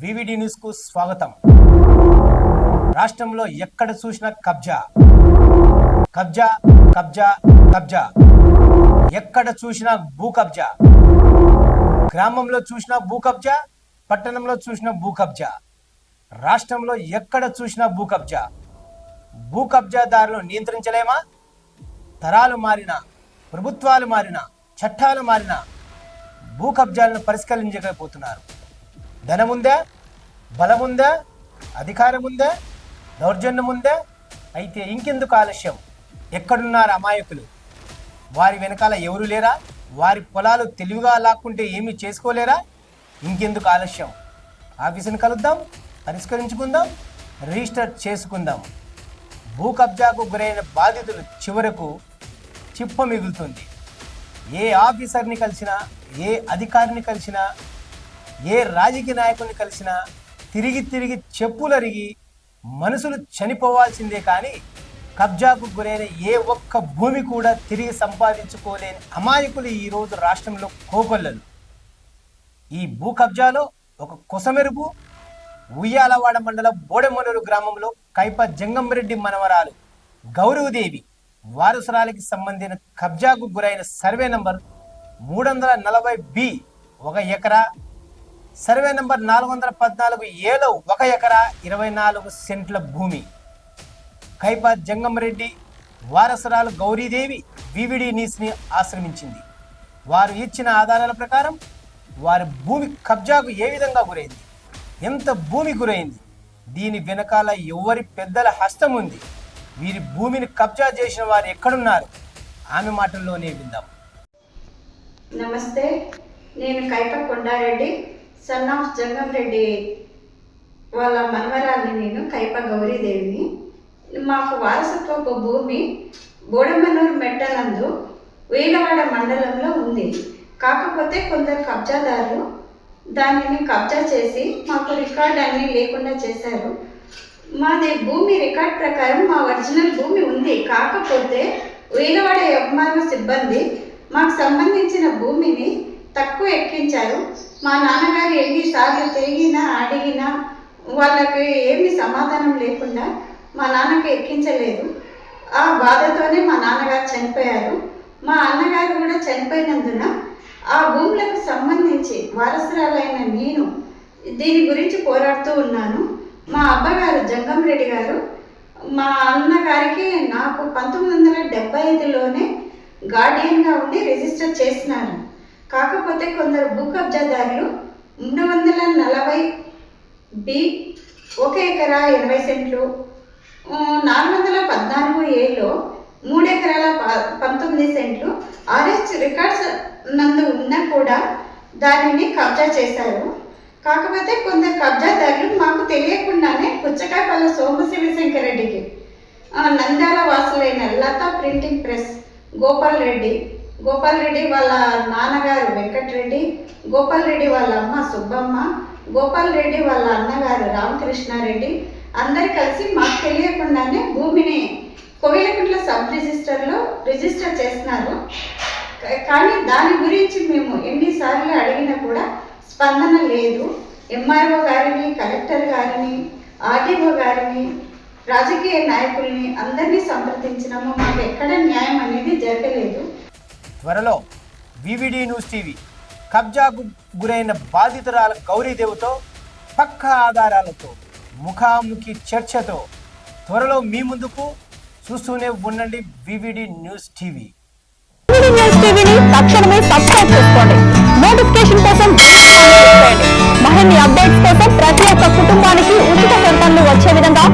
VVD న్యూస్కు స్వాగతం. రాష్ట్రంలో ఎక్కడ చూసినా కబ్జా. కబ్జా కబ్జా కబ్జా. ఎక్కడ చూసినా భూ కబ్జా. గ్రామంలో చూసినా భూ కబ్జా పట్టణంలో చూసినా భూ కబ్జా. రాష్ట్రంలో ఎక్కడ చూసినా భూ కబ్జా. భూ కబ్జాదారులు నియంత్రించలేమా? తరాలు మారినా ప్రభుత్వాలు మారినా చట్టాలు మారినా భూ కబ్జాలను పరిష్కరించకపోతున్నారు ధనముందా? బలముందా? అధికారం ఉందా దౌర్జన్యం ఉందా అయితే ఇంకెందుకు ఆలస్యం? ఎక్కడున్నారు అమాయకులు? వారి వెనకాల ఎవరు లేరా? వారి పొలాలు తెలివిగా లాక్కుంటే ఏమీ చేసుకోలేరా? ఇంకెందుకు ఆలస్యం? ఆఫీసుని కలుద్దాం పరిష్కరించుకుందాం రిజిస్టర్ చేసుకుందాం. భూ కబ్జాకు గురైన బాధితులు చివరకు చిప్ప మిగులుతుంది. ఏ ఆఫీసర్ని కలిసినా ఏ అధికారిని కలిసినా ఏ రాజకీయ నాయకుడిని కలిసినా తిరిగి తిరిగి చెప్పులరిగి మనుషులు చనిపోవాల్సిందే కానీ కబ్జాకు గురైన ఏ ఒక్క భూమి కూడా తిరిగి సంపాదించుకోలేని అమాయకులు ఈరోజు రాష్ట్రంలో కోకొల్లలు. ఈ భూ కబ్జాలో ఒక కొసమెరుపు ఉయ్యాలవాడ మండలం బోడెమనూరు గ్రామంలో కైప జంగంరెడ్డి మనవరాలు గౌరవదేవి వారసురాలకి సంబంధించిన కబ్జాకు గురైన సర్వే నంబర్ మూడు వందల నలభై బి ఒక ఎకరా సర్వే నంబర్ నాలుగు వందల పద్నాలుగు ఏలో ఒక ఎకరా ఇరవై నాలుగు సెంట్ల భూమి. కైపా జంగంరెడ్డి వారసురాలు గౌరీదేవి వివిడి నీస్ని ఆశ్రమించింది. వారు ఇచ్చిన ఆధారాల ప్రకారం వారి భూమి కబ్జాకు ఏ విధంగా గురైంది? ఎంత భూమి గురైంది? దీని వెనకాల ఎవరి పెద్దల హస్తం ఉంది? వీరి భూమిని కబ్జా చేసిన వారు ఎక్కడున్నారు? ఆమె మాటల్లోనే విందాం. నమస్తే నేను కైప కొండారెడ్డి సన్ ఆఫ్ జంగం రెడ్డి వాళ్ళ మనవరాల్ని నేను కైప గౌరీదేవిని. మాకు వారసత్వపు భూమి బోడమనూరు మెట్టనందు వేలవాడ మండలంలో ఉంది. కాకపోతే కొందరు కబ్జాదారులు దానిని కబ్జా చేసి మాకు రికార్డ్ అన్నీ లేకుండా చేశారు. మాది భూమి రికార్డ్ ప్రకారం మా ఒరిజినల్ భూమి ఉంది. కాకపోతే వేలవాడ యజమాన సిబ్బంది మాకు సంబంధించిన భూమిని తక్కువ ఎక్కించారు. మా నాన్నగారు ఎన్నిసార్లు తిరిగినా అడిగినా వాళ్ళకి ఏమి సమాధానం లేకుండా మా నాన్నకి ఎక్కించలేదు. ఆ బాధతోనే మా నాన్నగారు చనిపోయారు. మా అన్నగారు కూడా చనిపోయినందున ఆ భూములకు సంబంధించి వారసురాలైన నేను దీని గురించి పోరాడుతూ ఉన్నాను. మా అబ్బగారు జంగం రెడ్డి గారు మా అన్నగారికి నాకు పంతొమ్మిది వందల డెబ్బై ఐదులోనే గార్డియన్గా ఉండి రిజిస్టర్ చేసినారు. కాకపోతే కొందరు భూ కబ్జాదారులు మూడు వందల నలభై బి ఒక ఎకరా ఇరవై సెంట్లు నాలుగు వందల పద్నాలుగు ఏలో మూడు ఎకరాల ప- పంతొమ్మిది సెంట్లు ఆర్ఎస్ రికార్డ్స్ నందు ఉన్నా కూడా దానిని కబ్జా చేశారు. కాకపోతే కొందరు కబ్జాదారులు మాకు తెలియకుండానే పుచ్చకాయపల్ల సోమశివశంకరెడ్డికి రెడ్డికి నంద్యాల వాసులైన లతా ప్రింటింగ్ ప్రెస్ గోపాల్ రెడ్డి గోపాల్ రెడ్డి వాళ్ళ నాన్నగారు వెంకటరెడ్డి గోపాల్ రెడ్డి వాళ్ళ అమ్మ సుబ్బమ్మ గోపాల్ రెడ్డి వాళ్ళ అన్నగారు రామకృష్ణారెడ్డి. అందరు కలిసి మాకు తెలియకుండానే భూమిని కోయిలకుంట్ల సబ్ రిజిస్టర్లో రిజిస్టర్ చేస్తున్నారు కానీ దాని గురించి మేము ఎన్నిసార్లు అడిగినా కూడా స్పందన లేదు. ఎంఆర్ఓ గారిని కలెక్టర్ గారిని ఆర్డీఓ గారిని రాజకీయ నాయకుల్ని అందరినీ సంప్రదించినాము. మాకు ఎక్కడ న్యాయం అనేది జరిగింది త్వరలో వివిడి న్యూస్ టీవీ కబ్జాకు గురైన బాధితురాల గౌరీదేవితో పక్క ఆధారాలతో ముఖాముఖి చర్చతో త్వరలో మీ ముందుకు చూస్తూనే ఉండండి వివిడి న్యూస్ టీవీ న్యూస్ టీవీని తక్షణమే సబ్స్క్రైబ్ చేసుకోండి నోటిఫికేషన్ కోసం మరిన్ని అప్డేట్స్ కోసం ప్రతి ఒక్క కుటుంబానికి ఉచిత ప్రకటనలు వచ్చే విధంగా